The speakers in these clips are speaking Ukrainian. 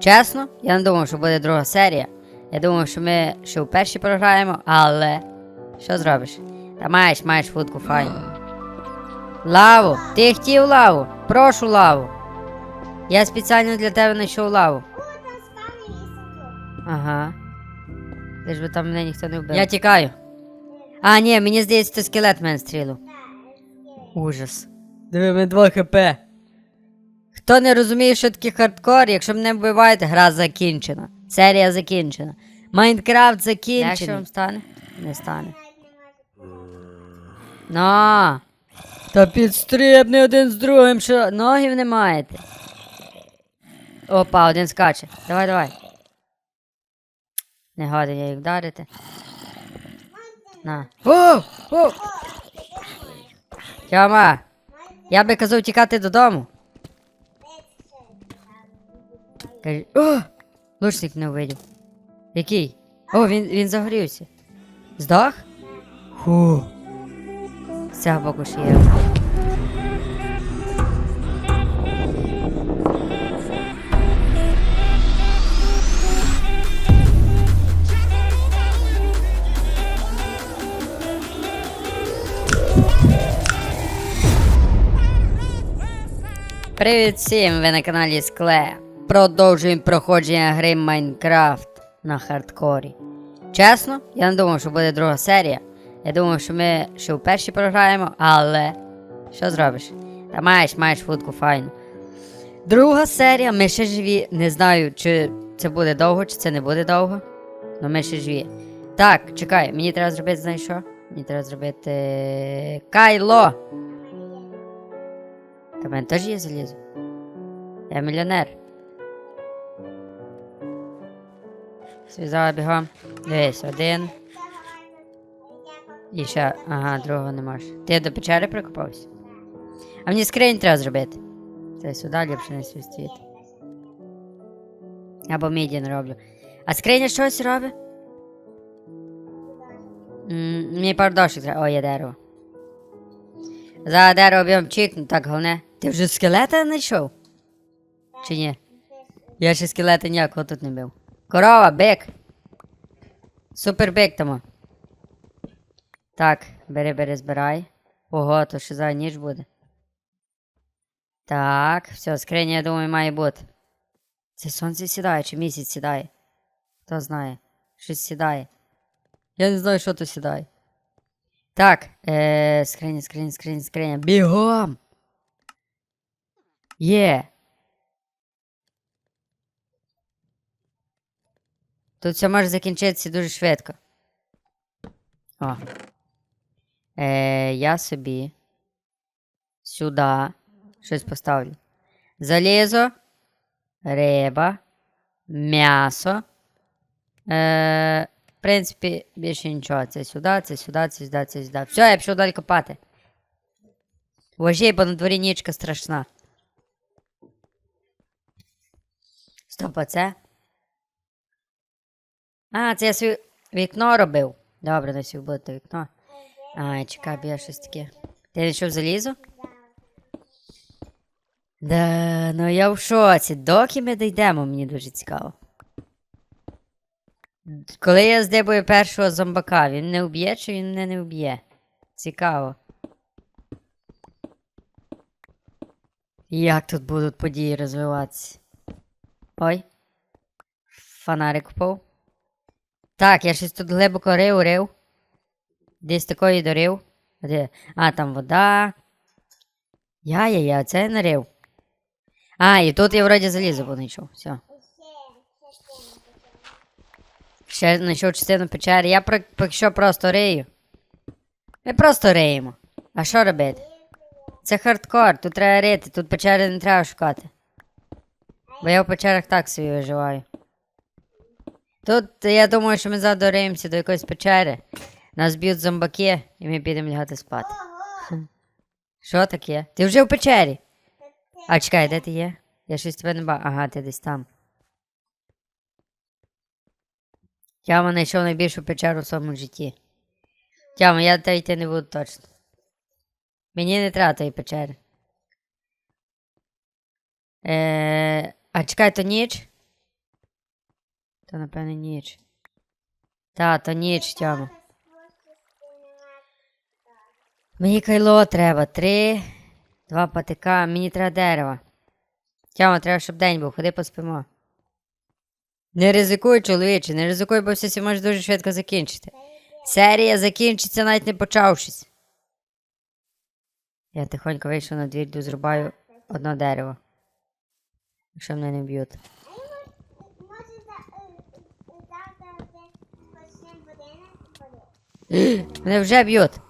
Чесно, я не думав, що буде друга серія. Я думав, що ми ще у першій програємо, але. Що зробиш? Та маєш, маєш футку файну. Лаву! Ти хотів лаву? Прошу лаву. Я спеціально для тебе знайшов лаву. Ага. Лиш би там мене ніхто не вбив. Я тікаю. А, ні, мені здається, це скелет мене стрілив. Ужас. Диви, ми 2 хп. Хто не розуміє, що таке хардкор, якщо мене вбиваєте, гра закінчена. Серія закінчена. Майнкрафт закінчений. Якщо вам стане? Не стане. На. Та підстрибни один з другим, що ногів не маєте. Опа, один скаче. Давай, давай. Не годен я їх вдарити. На. О! О! Тьома! Я би казав тікати додому. Кажи. О! Лучник не увидів. Який? О, він, він загорівся. Здох? Фу. З цього боку ще є. Привіт всім! Ви на каналі Скле. Продовжуємо проходження гри Майнкрафт на хардкорі. Чесно, я не думав, що буде друга серія. Я думав, що ми ще у першій програємо, але. Що зробиш? Та маєш, маєш футку файну. Друга серія, ми ще живі. Не знаю, чи це буде довго, чи це не буде довго. Але ми ще живі. Так, чекай, мені треба зробити, знаєш що? Мені треба зробити. Кайло! Та в мене теж є залізо. Я мільйонер. Зв'язала бігом. Дивись, один. І ще. Ага, другого не можеш. Ти до печери прикопався? А мені скринь треба зробити. Це сюди ліпше не свістить. Або мідін роблю. А скриня щось робить? Мені пару дошок треба. О, є дерево. За дерево б'єм чікну, так головне. Ти вже скелета знайшов? Чи ні? Я ще скелета ніякого тут не бив. Корова, бик. Супер бик тому. Так, бери, бери, збирай. Ого, то ще за ніч буде. Так, все, скриня, я думаю, має бути. Це сонце сідає чи місяць сідає? Хто знає? Щось сідає. Я не знаю, що то сідає. Так, е, скриня, скриня, скриня, скриня. Бігом! Є. Тут все може закінчитися дуже швидко. О. Е, я собі сюди щось поставлю. Залізо, риба, м'ясо. Е, в принципі, більше нічого. Це сюди, це сюди, це сюди, це сюди. Все, я пішов далі копати. Вожій, бо на дворі нічка страшна. Стоп, а це? А, це я свій вікно робив. Добре, сьогодні буде вікно. Ай, чекай, я щось таке. Ти знайшов залізо? Да, ну я в шоці. Доки ми дійдемо, мені дуже цікаво. Коли я здибую першого зомбака, він не вб'є чи він мене не вб'є? Цікаво. Як тут будуть події розвиватися? Ой. Фонарик впав. Так, я щось тут глибоко рив, рив. Десь такої дорив. А, там вода. Я-я-я, це я нарив. А, і тут я вроді залізо понайшов. Все. Ще знайшов частину печери. Я поки що просто рию. Ми просто риємо. А що робити? Це хардкор, тут треба рити, тут печери не треба шукати. Бо я в печерах так собі виживаю. Тут я думаю, що ми задоримося до якоїсь печери. Нас б'ють зомбаки, і ми підемо лягати спати. Що таке? Ти вже в печері? А чекай, де ти є? Я щось тебе не бачу. Ага, ти десь там. Тяма знайшов найбільшу печеру в своєму житті. Тяма, я тебе йти не буду точно. Мені не треба тої печери. Е, а чекай, то ніч? То, напевно, ніч. Та, то ніч, Тьома. Мені кайло треба. Три, два патика. Мені треба дерева. Тьома, треба, щоб день був, ходи поспимо. Не ризикуй, чоловіче, не ризикуй, бо все це може дуже швидко закінчити. Серія закінчиться, навіть не почавшись. Я тихонько вийшов на двір, йду зрубаю одне дерево. Якщо мене не б'ють. Може, за- е, е, завтра вже почнемо будинок ходити. Мене вже б'ють.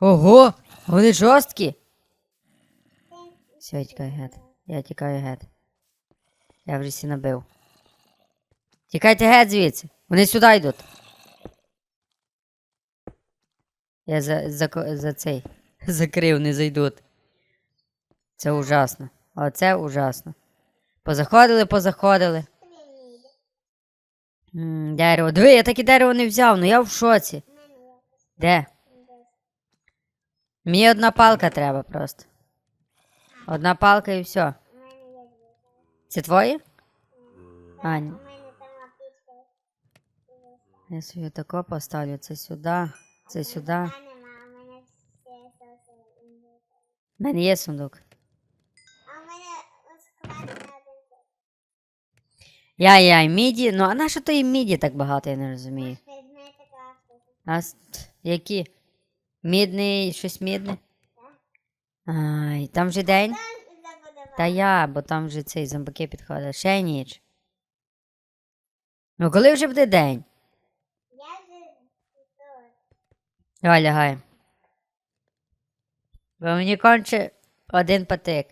Ого! Вони жорсткі. Все, я тікаю геть. Я тікаю геть. Я вже всі набив. Тікайте геть звідси. Вони сюди йдуть. Я за, за, за цей. Закрив, не зайдуть. Це ужасно. Оце ужасно. Позаходили, позаходили. М, дерево. Диви, я таке дерево не взяв, ну я в шоці. Де? Мені одна палка треба просто. Одна палка і все. Це твої? А, ні. У мене там аптечка. Я собі тако поставлю. Це сюди, це сюди. А нема, у мене все соси. У мене є сундук. А у мене сховати на один день. Яй-яй, міді. Ну, а на що то і міді так багато, я не розумію. Предмети крафту. А с- які? Мідний, щось мідне? Ай, там вже день? Та я, бо там вже цей зомбаки підходить. Ще ніч. Ну, коли вже буде день? Я лягай. Бо мені конче один патик.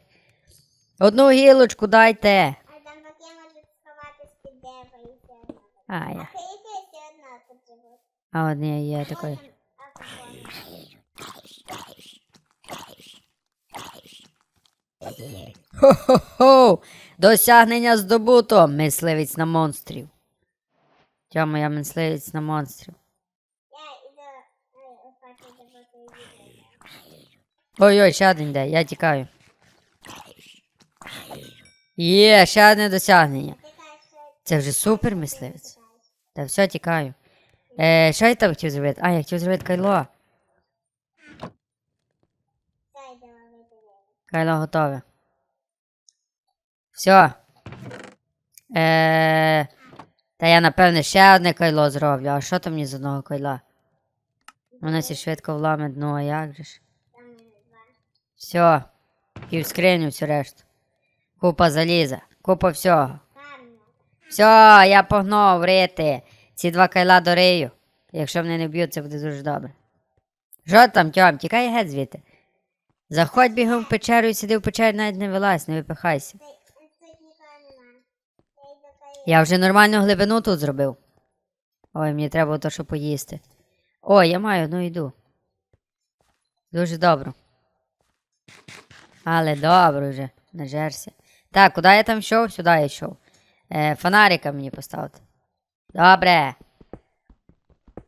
Одну гілочку дайте. А там поки можуть сховати з-під дерева і все одно. А, я. А одні є такий. А кого? Хо-хо-хо! Досягнення здобуто, мисливець на монстрів. Тьома, я мисливець на монстрів. Ой-ой, ще один йде, я тікаю. Є, ще одне досягнення. Це вже супер мисливець. Та все, тікаю. Е, що я там хотів зробити? А, я хотів зробити кайло. це йде ловити Кайло готове. Все. Е, та я, напевне, ще одне кайло зроблю. А що там мені з одного кайла? Воно сі швидко вламе дно, а як же ж? Все. І в скриню всю решту. Купа заліза, купа всього. Все, я погнав рити. Ці два кайла до рию. Якщо мене не б'ють, це буде дуже добре. Що там, Тьом, тікай геть звідти. Заходь бігом в печеру і сиди в печері, навіть не вилазь, не випихайся. Я вже нормальну глибину тут зробив. Ой, мені треба то, що поїсти. Ой, я маю одну йду. Дуже добре. Але добре вже, нажерся. Так, куди я там йшов? Сюди я йшов. Е, фонарика мені поставити. Добре.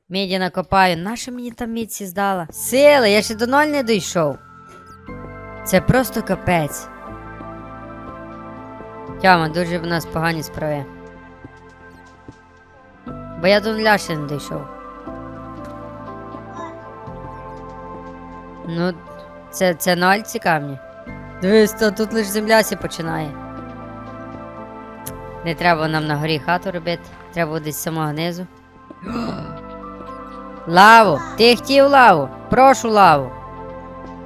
Міді накопаю. Нащо мені там мідці здала? Сили, я ще до ноль не дійшов. Це просто капець. Тьома, дуже в нас погані справи. Бо я до нуля ще не дійшов. Ну, це, це ці камні. Дивись, то тут лише земля сі починає. Не треба нам на горі хату робити, треба буде з самого низу. Лаву! Ти хотів лаву? Прошу лаву.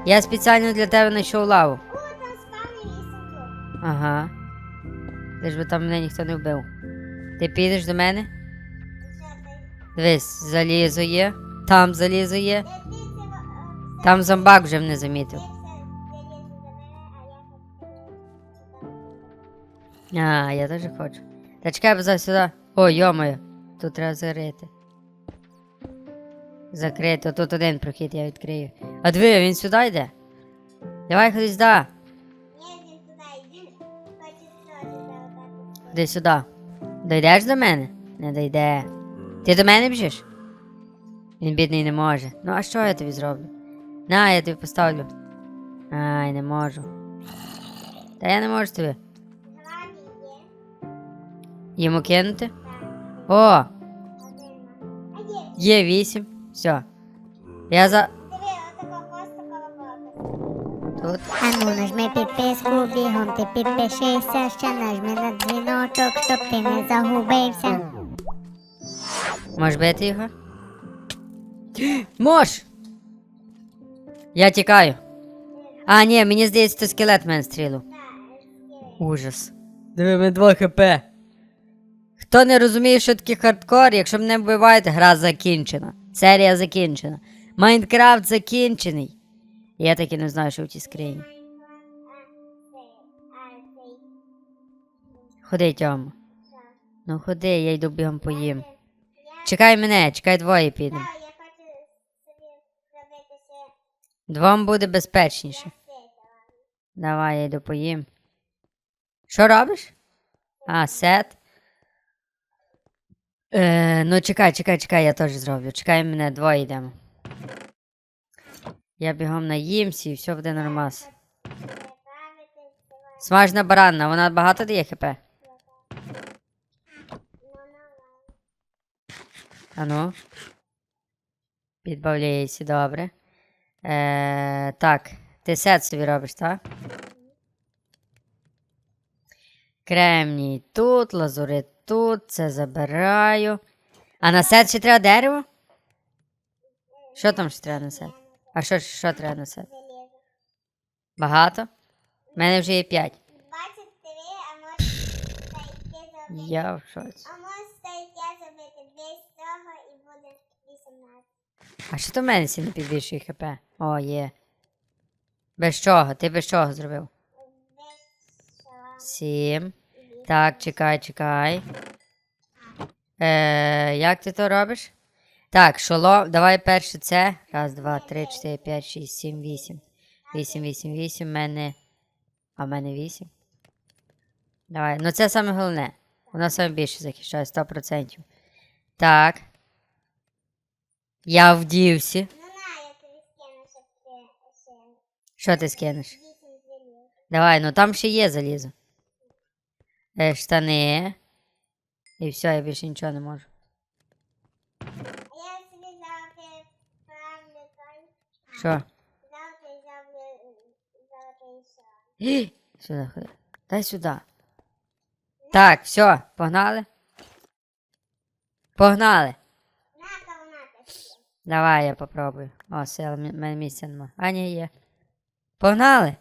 Я спеціально для тебе знайшов лаву. О, там сундук. Ага. Би там мене ніхто не вбив. Ти підеш до мене? Дивись, залізо є. Там залізо є. Там зомбак вже мене замітив. а я теж хочу. Та чекай, бо сюди. О, йомою. Тут треба закрити. Закрити, тут один прохід я відкрию. А диви, він сюди йде. Давай ходи сюди. Ходи сюди. Дойдеш до мене? Не дойде. Ти до мене біжиш? Він бідний не може. Ну а що я тобі зроблю? На, я тобі поставлю. Ай, не можу. Та я не можу тобі. Йому кинути? О, є вісім. Все. Я за. Тут. Ану, нажми підписку, бігом ти підпишися, ще нажми на дзвіночок, щоб ти не загубився. Можеш бити його? Мож! Я тікаю. А, ні, мені здається, то скелет мене стрілу. Ужас. Диви, ми 2 хп. Хто не розуміє, що таке хардкор, якщо мене вбивають, гра закінчена. Серія закінчена. Майнкрафт закінчений. Я таки не знаю, що в тій скрині. Ходи, Тьома. Ну ходи, я йду бігом поїм. Чекай мене, чекай двоє підемо. Так, Двом буде безпечніше. Давай, я йду поїм. Що робиш? А, сет. Е, ну чекай, чекай, чекай, я теж зроблю. Чекай мене, двоє йдемо. Я бігом наїмся і все буде нормас. Смажна баранна, вона багато дає хп. Ану. Підбавляйся, добре. Е, так, ти сет собі робиш, так? Кремній тут, лазурит тут, це забираю. А на сет ще треба дерево? Що там ще треба на сет? А що, що треба на сет? Багато? У мене вже є 5. 23, а може зробити. Я в шоці. А може стайки зробити 2 з цього і буде 18. А що то в мене сі не підвищує хп? О, є. Без чого? Ти без чого зробив? Без шалам. Сім. Так, чекай, чекай. Е, як ти то робиш? Так, шолом. Давай перше це. Раз, два, три, чотири, п'ять, шість, сім, вісім. Вісім, вісім, вісім. Мене. А в мене вісім. Давай. Ну це саме головне. Воно саме більше захищає 100%. Так. Я вдівся. Ще Що ти скинеш? Давай, ну там ще є залізо. Е, штани. І все, я більше нічого не можу. Що? Сюди. Дай сюди. Так, все, погнали. Погнали. Давай я попробую. О, в мене місця нема. А, ні, є. Погнали.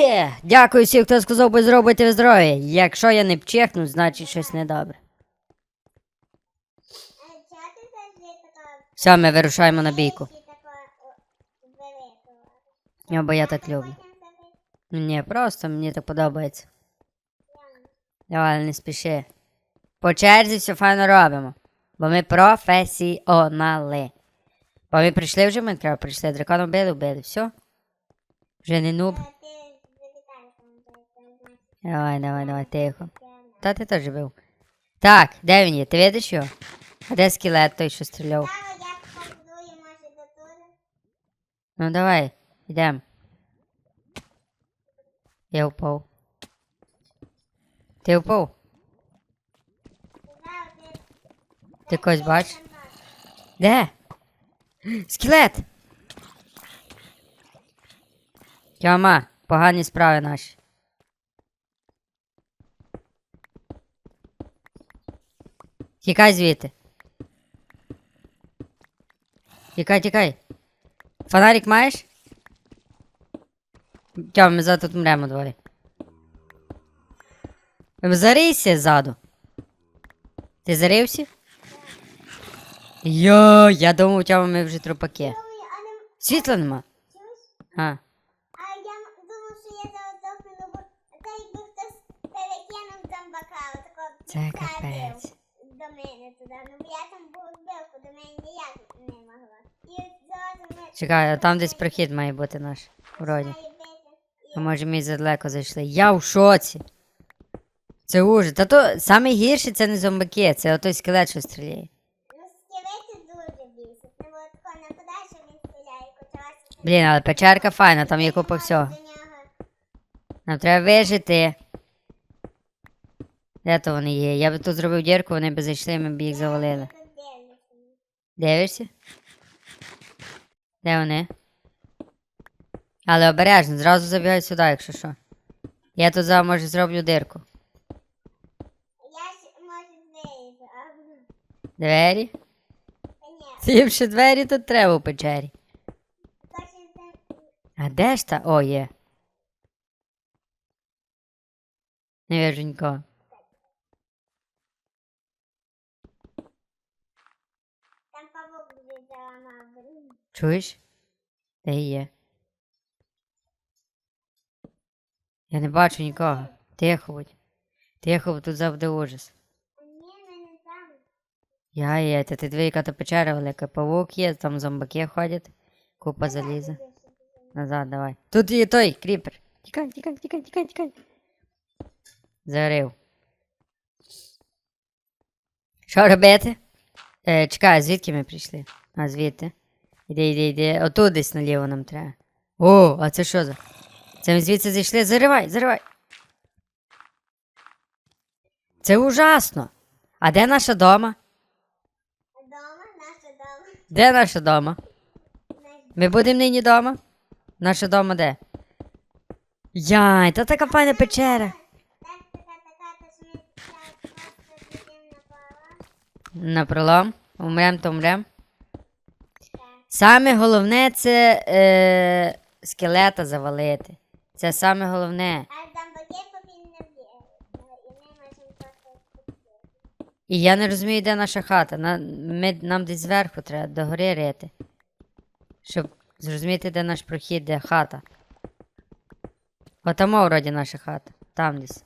Є. Дякую всім, хто сказав, би зробити ви здорові. Якщо я не вчихну, значить щось недобре. Все, ми вирушаємо на бійку. вещі така о, велика? Я, бо я так люблю. Ні, просто мені так подобається. Давай, не спіши. По черзі все файно робимо. Бо ми професіонали. Бо ми прийшли вже в Майнкрафт, прийшли, дракона вбили, вбили, все. Вже не нуб. Давай, давай, давай, тихо. Та ти теж був. Так, де він є? Ти видиш його? А де скелет той, що стріляв? Ну давай, йдемо. Я впав. Ти впав? Ти... Ти когось бачиш? Де? Скелет! Тьома, погані справи наші. Тікай звідти. Тікай, тікай. Фонарик маєш? Тьом, ми зараз тут мремо дворі. Зарийся ззаду. Ти зарився? Йо, я думав, Тьома, ми вже трупаки. Світла нема. А. Я думав, що Це капець. Туди. Ну, бо я там був збивку, до мене ніяк не могла. І зразу ми... Чекай, а там десь прохід має бути наш. Вроді. А може ми задалеко зайшли. Я в шоці. Це ужас. Та то саме гірше це не зомбаки, це отой скелет, що стріляє. Ну, скелети дуже бісять. Ну, от коли нападаєш, він стріляє, куча Блін, але печерка файна, там є купа всього. Нам треба вижити. Де то вони є? Я би тут зробив дірку, вони б зайшли, ми б їх завалили. Дивишся? Де вони? Але обережно, зразу забігай сюди, якщо що. Я тут зараз, може, зроблю дирку. Я можу Двері? Та ні, Тим, що двері тут треба у печері. А де ж та? О, є. Не вижу нікого. там павук вже заламав. Чуєш? Де є? Я не бачу нікого. Тихо. Тихо, бо тут завжди ужас. Я є, та ти дві, яка то печера велика. Павук є, там зомбаки ходять. Купа заліза. Назад, давай. Тут є той кріпер. Тікай, тікай, тікай, тікай, тікай. Зарив. Що робити? Е, чекай, звідки ми прийшли? А, звідти. Іди, іди, іди. Отут десь наліво нам треба. О, а це що за? Це ми звідси зайшли. Заривай, заривай. Це ужасно. А де наша дома? Дома, наша дома. Де наша дома? Ми будемо нині дома? Наша дома де? Яй, та така файна печера. Так, така, така, то ж ми зараз просто підемо на пала. На пролом. Умрем, то умрем. Саме головне це е, скелета завалити. Це саме головне. А. І я не розумію, де наша хата. На, ми, нам десь зверху треба догори рити. Щоб зрозуміти, де наш прохід, де хата. Отамо вроді наша хата. Там десь.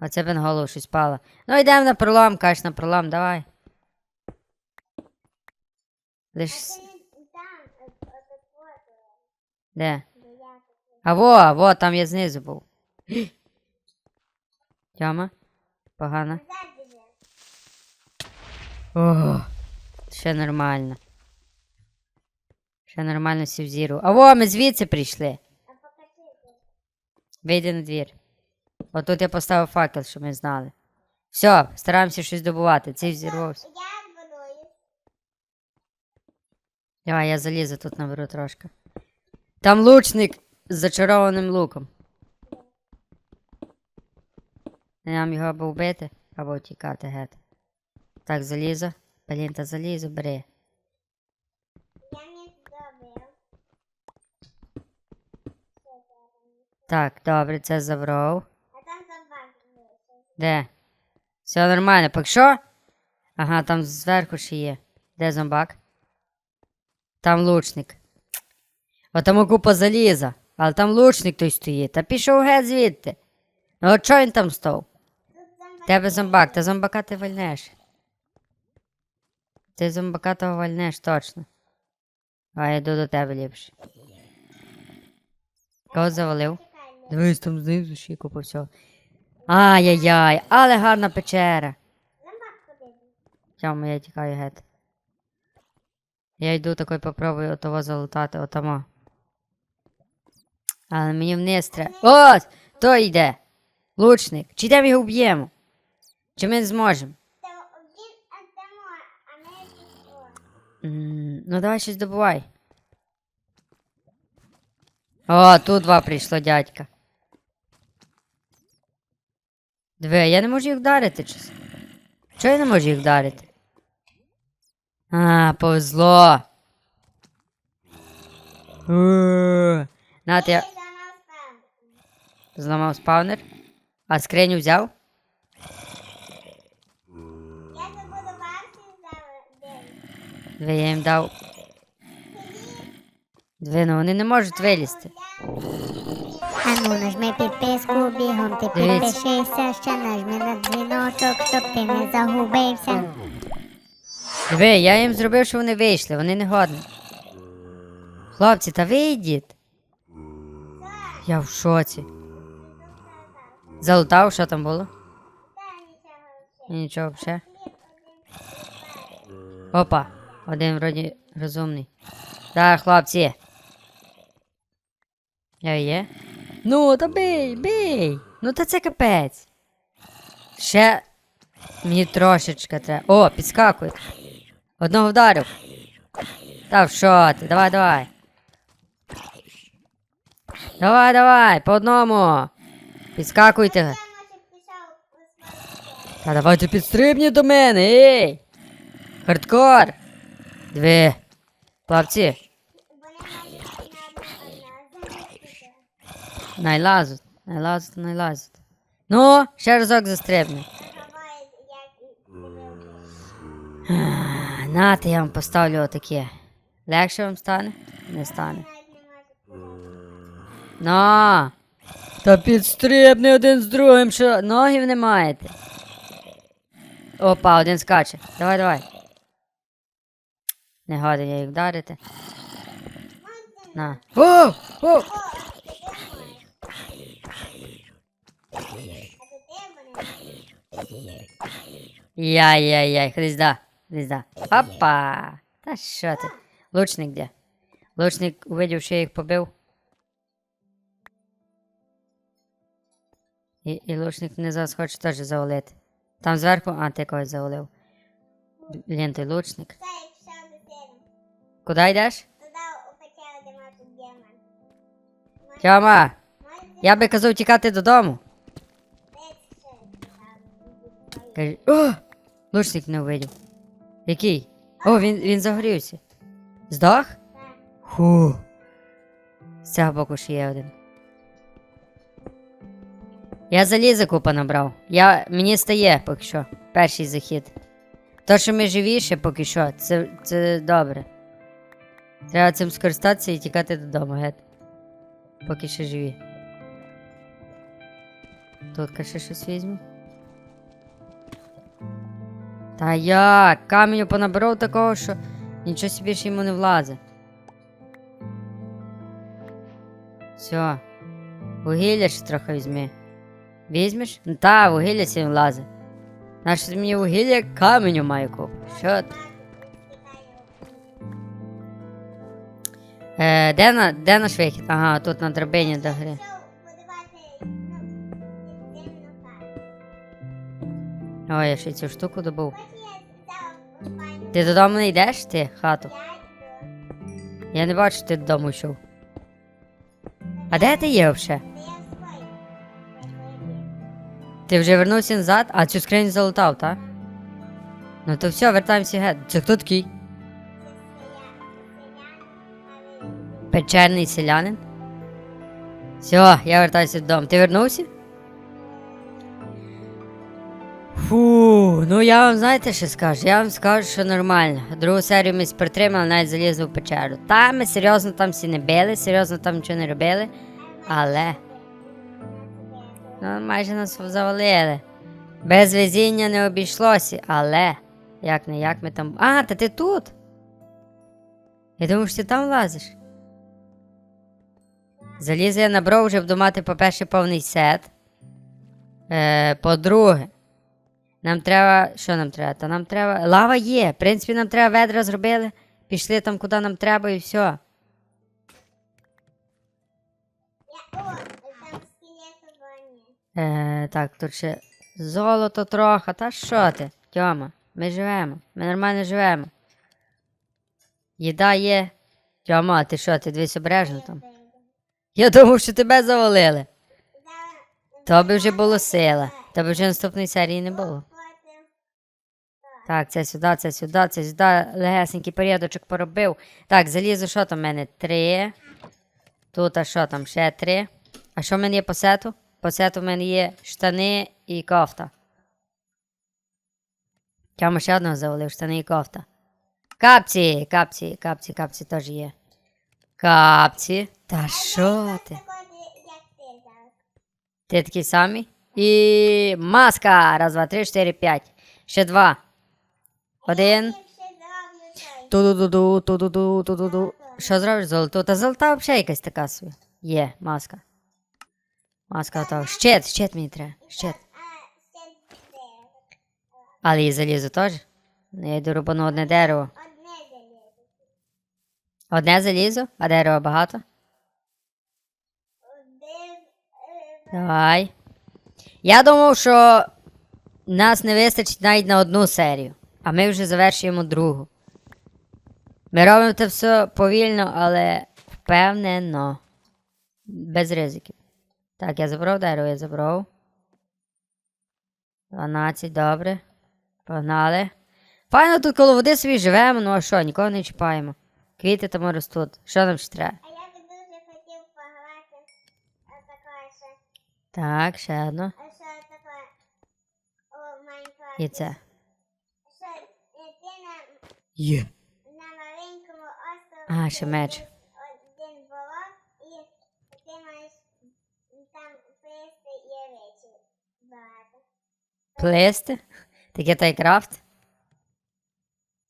Оце б голову щось пало. Ну йдемо на пролом, кажеш на пролом, давай. Лиш. От от, Де? А во, во, там я знизу був. Тьома? Погано. О, ще нормально. Ще нормально сів зіру. А во, ми звідси прийшли. Вийди на двір. Отут я поставив факел, щоб ми знали. Все, стараємося щось добувати. Цей взірвався. Я будую. Давай, я залізу тут наберу трошки. Там лучник з зачарованим луком. Нам його або вбити, або тікати геть. Так, залізо. Блін, та залізо бери. Я не зробив. Так, добре, це забрав. А там вийшов. Де? Все нормально. Пак що? Ага, там зверху ще є. Де зомбак? Там лучник. Отому купа заліза. Але там лучник той стоїть. Та пішов геть звідти. Ну от чого він там став? Тебе зомбак, та зомбака ти вальнеш. Ти зомбака того вальнеш точно. А я йду до тебе ліпше. Кого завалив? Дивись, там знизу ще купа всього. Ай-яй-яй, але гарна печера. Тьому, я тікаю геть. Я йду такой попробую отого залутати, отамо. Але мені вниз треба. Ось! Той йде! Лучник. Чи йдемо його вб'ємо? Чи ми зможемо? Ну давай щось добувай. О, тут два прийшло, дядька. Диви, я не можу їх вдарити. Чого я не можу їх вдарити? А, повезло. Е, На, ти Ти зламав спавнер. А скриню взяв? Я. Диви, я їм дав. Диви, ну вони не можуть вилізти. Ану, нажми підписку, бігом ти підпишися, ще нажми на дзвіночок, щоб ти не загубився. Диви, я їм зробив, що вони вийшли, вони не годні. Хлопці, та вийдіть. Я в шоці. Залутав, що там було? Нічого ще. Опа, один вроді розумний. Так, хлопці. Я є? Ну, та бий, бий. Ну та це капець. Ще мені трошечки треба. О, підскакує. Одного вдарив. Та що ти? Давай, давай. Давай, давай, по одному. Підскакуйте. Я, Та давайте підстрибні до мене, ей! Хардкор! Дві. На найлазуть, найлазуть, найлазуть. Ну, ще разок застрибни. Нате, я вам поставлю отаке. Легше вам стане? Не стане. На! Та підстрибни один з другим, що ногів не маєте. Опа, один скаче. Давай, давай. Не годен я їх вдарити. На. О! О! Яй-яй-яй, хрізда, хрізда. Опа! Та що ти? Лучник де? Лучник увидів, що я їх побив. І, і лучник не зараз хоче теж завалити. Там зверху, а ти когось завалив. Блін, той лучник. Куди йдеш? Тьома, я би казав тікати додому. Каже, о! Лучник не увидів. Який? О, він, він загорівся. Здох? Фу. З цього боку ще є один. Я заліза купа набрав. Я, мені стає поки що. Перший захід. То, що ми живі ще поки що, це, це добре. Треба цим скористатися і тікати додому, геть. Поки ще живі. Тут ще щось візьму. Та як? Каменю понабрав такого, що нічого собі ж йому не влазить. Все. Вугілля ще трохи візьми. Візьмеш? Ну та, вугілля сім влазить. Наше мені вугілля каменю має куп. Що ти? Е, де, на, де наш вихід? Ага, тут на драбині до гри. Ой, я ще цю штуку добув. Ти додому не йдеш, ти, хату? Я не бачу, що ти додому йшов. А де ти є взагалі? Ти вже вернувся назад, а цю скриню залутав, так? Ну то все, вертаємося геть. Це хто такий? Печерний селянин? Все, я вертаюся додому. Ти вернувся? Фу, ну я вам знаєте, що скажу? Я вам скажу, що нормально. Другу серію ми притримали, навіть залізли в печеру. Та ми серйозно там всі не били, серйозно там нічого не робили. Але ну, майже нас завалили. Без везіння не обійшлося, але як не як ми там. А, та ти тут? Я думав, що ти там лазиш. Залізо я набрав, вже буду по-перше, повний сет. Е, по-друге, нам треба. Що нам треба? Та нам треба. Лава є. В принципі, нам треба ведра зробили. Пішли там, куди нам треба, і все. Е, так, тут ще золото трохи. Та що ти, Тьома? Ми живемо. Ми нормально живемо. Їда є. Тьома, ти що, ти дивись обережно там? Я думав, що тебе завалили. То би вже було сила. То би вже наступної серії не було. Так, це сюди, це сюди, це сюди. Легесенький порядочок поробив. Так, залізо, що там в мене? Три. Тут, а що там? Ще три. А що в мене є по сету? По сету в мене є штани і кофта. Тьома ще одного завалив, штани і кофта. Капці, капці, капці, капці теж є. Капці. Та що ти? Ти такий самий? І маска. Раз, два, три, чотири, п'ять. Ще два. Один. Ту-ду-ду-ду, ту-ду-ду, ту-ду-ду. Що зробиш золото? Та золота взагалі якась така собі. Є, маска. Маска готова. Щит, щит мені треба. Щит. Але і залізо теж. Я йду рубану одне дерево. Одне залізо. А дерева багато. Давай. Я думав, що нас не вистачить навіть на одну серію, а ми вже завершуємо другу. Ми робимо це все повільно, але впевнено. Без ризиків. Так, я забрав дерево, я забрав. 12, добре. Погнали. Файно тут коло води собі живемо, ну а що, нікого не чіпаємо. Квіти там ростуть. Що нам ще треба? А я би дуже хотів пограти отаке ще. Так, ще одно. А що таке у Майнкрафті? І це. Є. на маленькому острові А, ще меч. один- блок і ти маєш там плисти і речі багато. Плисти. Таке та й крафт.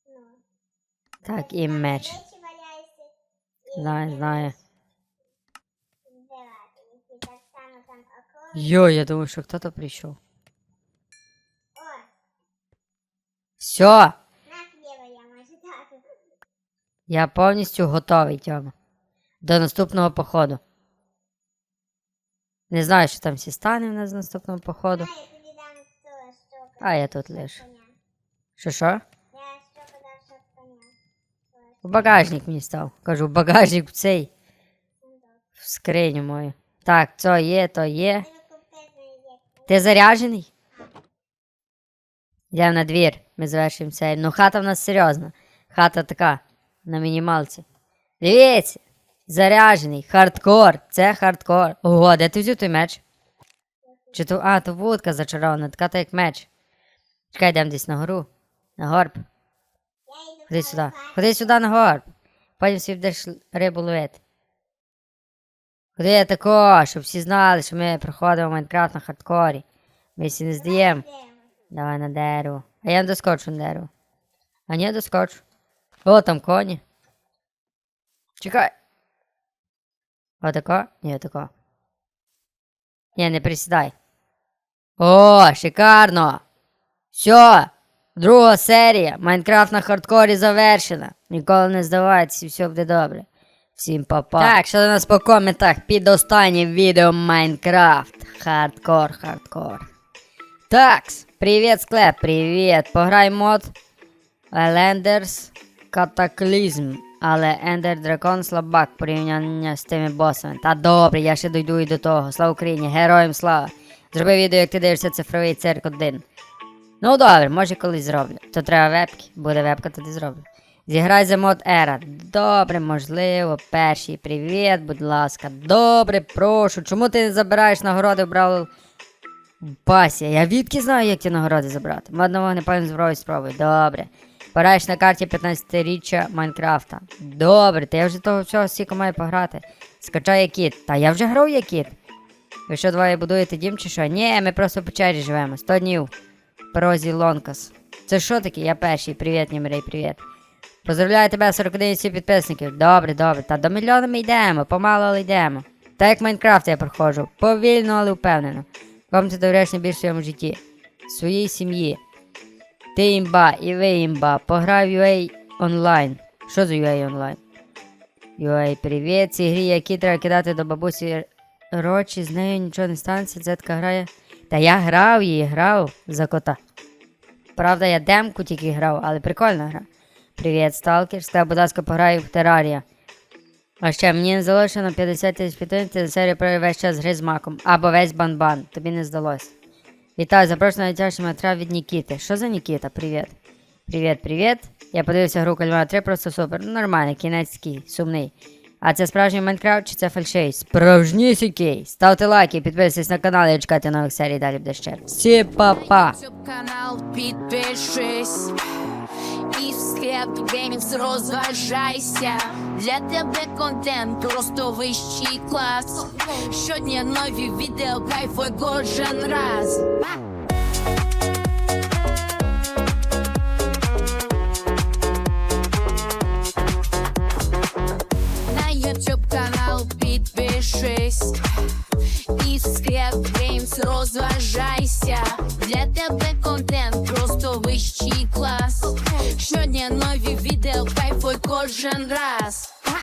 Ну. Так, і меч. Знаю, знаю. Йо, я думаю, що хто-то прийшов. О, Все, на хліба я можу дати. Я повністю готовий, Тьома. До наступного походу. Не знаю, що там всі стане в нас з наступного походу. А, я тут щоб лиш. Що що? В багажник мені став. Кажу, в багажник в цей. В скриню мою. Так, це є, то є. Ти заряджений? Йдемо на двір. Ми завершуємо серію. Ну, хата в нас серйозна. Хата така, на мінімалці. Дивіться! Заряджений, хардкор. Це хардкор. Ого, де ти взяв той меч? Чи то. А, то вудка зачарована, така то як меч. Чекай, йдемо десь на гору. На горб. Ходи сюди. Ходи сюди на горб. Потім собі будеш рибу ловити. Ходи тако, щоб всі знали, що ми проходимо Майнкрафт на хардкорі. Ми всі не здаємо. Давай на дерево. А я не доскочу на дерево. А ні, доскочу. О, там коні. Чекай. Отако? Ні, отако. Ні, не присідай. О, шикарно! Все! Друга серія. Майнкрафт на хардкорі завершена. Ніколи не здавайтеся, все буде добре. Всім па-па. Так, що до нас по коментах під останнім відео Майнкрафт. Хардкор, хардкор. Такс, привіт, склеп, привіт. Пограй мод Елендерс Катаклізм. Але Ендер Дракон слабак порівняння з тими босами. Та добре, я ще дойду і до того. Слава Україні, героям слава. Зроби відео, як ти дивишся цифровий цирк 1. Ну добре, може колись зроблю. То треба вебки, буде вебка, тоді зроблю. Зіграй за мод Ера. Добре, можливо, перший привіт, будь ласка. Добре, прошу. Чому ти не забираєш нагороди в Бравл Пасі? Я відки знаю, як ті нагороди забрати. Модного вогнепальну зброю спробуй. Добре. Пораєш на карті 15-річчя Майнкрафта. Добре, та я вже того всього стільки маю пограти. Скачай кіт. Та я вже грав як кіт. Ви що двоє будуєте дім чи що? Ні, ми просто в печері живемо. 100 днів. Прозі Лонкас. Це що таке? Я перший. Привіт, Німрей, привіт. Поздравляю тебе, 41 всі підписників. Добре, добре. Та до мільйона ми йдемо, помало, але йдемо. Так як Майнкрафт я проходжу. Повільно, але впевнено. Кому ти довіряєш найбільше в своєму житті? Своїй сім'ї. Ти і ви імба. Пограй в UA онлайн. Що за UA онлайн? UA, привіт. Цій грі, які треба кидати до бабусі Рочі, з нею нічого не станеться, Зетка грає. Та я грав її, грав за кота. Правда, я демку тільки грав, але прикольна гра. Привіт, сталкер. Тебе, будь ласка, пограю в терарія. А ще мені не залишено 50 тисяч підтримки за серію про весь час гри з маком. Або весь банбан. Тобі не здалось. Вітаю, запрошую на дитячий матеріал від Нікіти. Що за Нікіта? Привіт. Привіт, привіт. Я подивився гру Кальмара 3, просто супер. Ну, нормально, кінецький, сумний. А це справжній Майнкрафт чи це фальшей? Справжнісінький. Ставте лайки, підписуйтесь на канал і чекайте нових серій далі буде ще. Всі па-па! Підпишись і в склеп розважайся. Для тебе контент просто вищий клас. Щодня нові відео, кайфуй кожен раз. На YouTube канал підпишись і в геймс розважайся. Для тебе контент просто вищий клас. Щодня нові відео, кайфуй кожен раз.